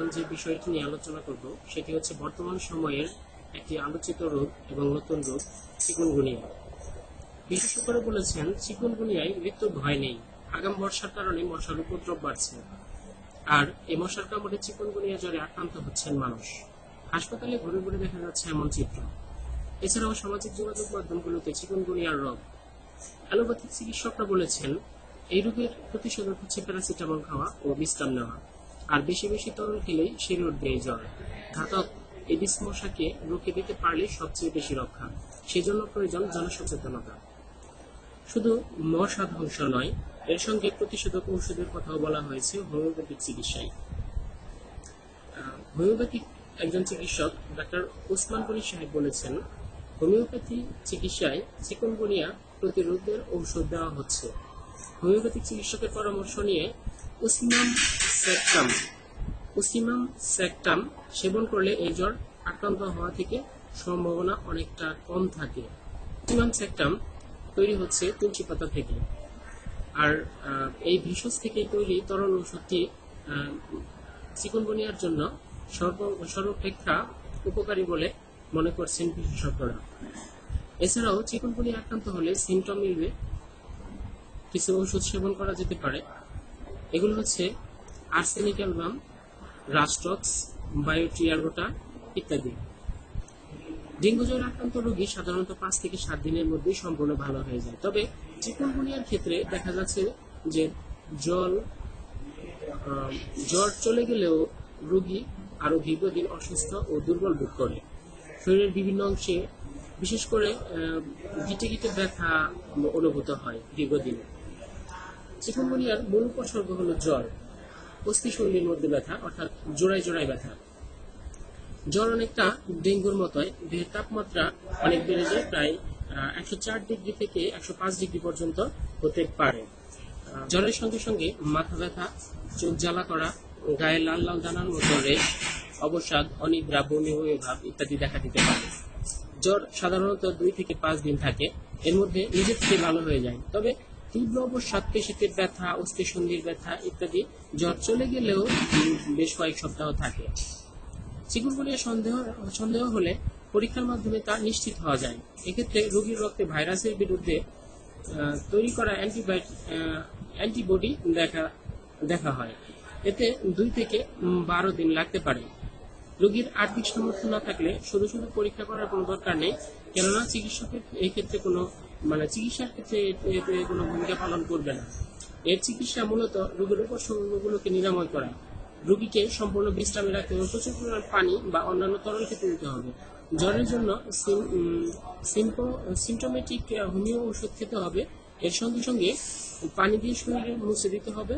এখন যে বিষয়টি নিয়ে আলোচনা করব, সেটি হচ্ছে বর্তমান সময়ের একটি আলোচিত রোগ এবং নতুন রোগ, চিকুনগুনিয়া। বিশেষজ্ঞরা বলেছেন, চিকুনগুনিয়ায় মৃত্যুর ভয় নেই। আগাম বর্ষার কারণে মশার উপদ্রব বাড়ছে। আর এই মশার কামড়ে চিকুনগুনিয়া জ্বরে আক্রান্ত হচ্ছেন মানুষ। হাসপাতালে ঘুরে ঘুরে দেখা যাচ্ছে এমন চিত্র। এছাড়াও সামাজিক যোগাযোগ মাধ্যমগুলোতে চিকুনগুনিয়ার রোগ। অ্যালোপ্যাথিক চিকিৎসকরা বলেছেন, এই রোগের প্রতিষেধক হচ্ছে প্যারাসিটামল খাওয়া ও বিশ্রাম নেওয়া। আর বেশি বেশি তরল খেলেই সেরে উঠবে এই জ্বর ঘাতক এডিস মশাকে রুখে দিতে পারলে সবচেয়ে বেশি রক্ষা। সেজন্য প্রয়োজন জনসচেতনতা। শুধু মশা ধ্বংস নয়, এর সঙ্গে প্রতিষেধক ঔষধের কথাও বলা হয়েছে হোমিওপ্যাথিক চিকিৎসায়। হোমিওপ্যাথিক একজন চিকিৎসক ডাক্তার ওসমান গনি সাহেব বলেছেন, হোমিওপ্যাথি চিকিৎসায় চিকনগুনিয়া প্রতিরোধের ঔষধ দেওয়া হচ্ছে। হোমিওপ্যাথিক চিকিৎসকের পরামর্শ নিয়ে উসিমাম স্যাকটাম উসিমাম স্যাকটাম সেবন করলে এই জ্বর আক্রান্ত হওয়া থেকে সম্ভাবনা অনেকটা কম থাকে। উসিমাম স্যাকটাম তৈরি হচ্ছে তুলসী পাতা থেকে। আর এই ভেষজ থেকে তৈরি তরল ওষুধটি চিকনগুনিয়ার জন্য সর্ব- সর্বাপেক্ষা উপকারী বলে মনে করছেন বিশেষজ্ঞরা। এছাড়াও চিকনগুনিয়া আক্রান্ত হলে সিমটম মিলবে। কিছু ওষুধ সেবন করা যেতে পারে। এগুলো হচ্ছে আর্সেনিক অ্যালবাম রাস্টক্স বায়োট্রিয়ারোটা ইত্যাদি। ডেঙ্গু জ্বর আক্রান্ত রোগী সাধারণত পাঁচ থেকে সাত দিনের মধ্যেই সম্পূর্ণ ভালো হয়ে যায়। তবে চিকুনগুনিয়ার ক্ষেত্রে দেখা যাচ্ছে যে জল জ্বর চলে গেলেও রোগী আরও দীর্ঘদিন অসুস্থ ও দুর্বল বোধ করে। শরীরের বিভিন্ন অংশে বিশেষ করে গিটে গিটে ব্যথা অনুভূত হয় দীর্ঘদিন। চিকুনগুনিয়ার মূল উপসর্গ হলো জ্বর। অস্থিশল্যের মধ্যে ব্যথা, অর্থাৎ জোড়ায় জোড়ায় ব্যথা। জ্বর অনেকটা ডেঙ্গুর মতোই, দেহের তাপমাত্রা অনেক বেড়ে যায়, প্রায় একশো চার ডিগ্রি থেকে একশো পাঁচ ডিগ্রি পর্যন্ত হতে পারে। জ্বরের সঙ্গে সঙ্গে মাথা ব্যথা, চোখ জ্বালা করা, গায়ে লাল লাল দানার মতো রেশ, অবসাদ, অনিদ্রা, বমি, হয়ে ভাব ইত্যাদি দেখা দিতে পারে। জ্বর সাধারণত দুই থেকে পাঁচ দিন থাকে, এর মধ্যে নিজে থেকে ভালো হয়ে যায়। তবে তীব্র অবসাদ পেশিতে ব্যথা অস্থিসন্ধির ব্যথা ইত্যাদি জ্বর চলে গেলেও বেশ কয়েক সপ্তাহ থাকে। চিকুনগুনিয়া সন্দেহ সন্দেহ হলে পরীক্ষার মাধ্যমে তা নিশ্চিত হওয়া যায়। এক্ষেত্রে রোগীর রক্তে ভাইরাসের বিরুদ্ধে তৈরি করা অ্যান্টিবায়োটিক অ্যান্টিবডি দেখা দেখা হয়। এতে দুই থেকে বারো দিন লাগতে পারে। রোগীর আর্থিক সামর্থ্য না থাকলে শুধু শুধু পরীক্ষা করার কোনো দরকার নেই। কেননা চিকিৎসকের এই ক্ষেত্রে কোনো মানে চিকিৎসার ক্ষেত্রে কোনো ভূমিকা পালন করবে না। এর চিকিৎসা মূলত রোগীর উপসর্গগুলোকে নিরাময় করা। রোগীকে সম্পূর্ণ বিশ্রামে রাখতে হবে প্রচুর পরিমাণ পানি বা অন্যান্য তরল খেতে দিতে হবে। জ্বরের জন্য সিমটোমেটিক হোমিও ওষুধ খেতে হবে। এর সঙ্গে সঙ্গে পানি দিয়ে শরীরে মুছে দিতে হবে।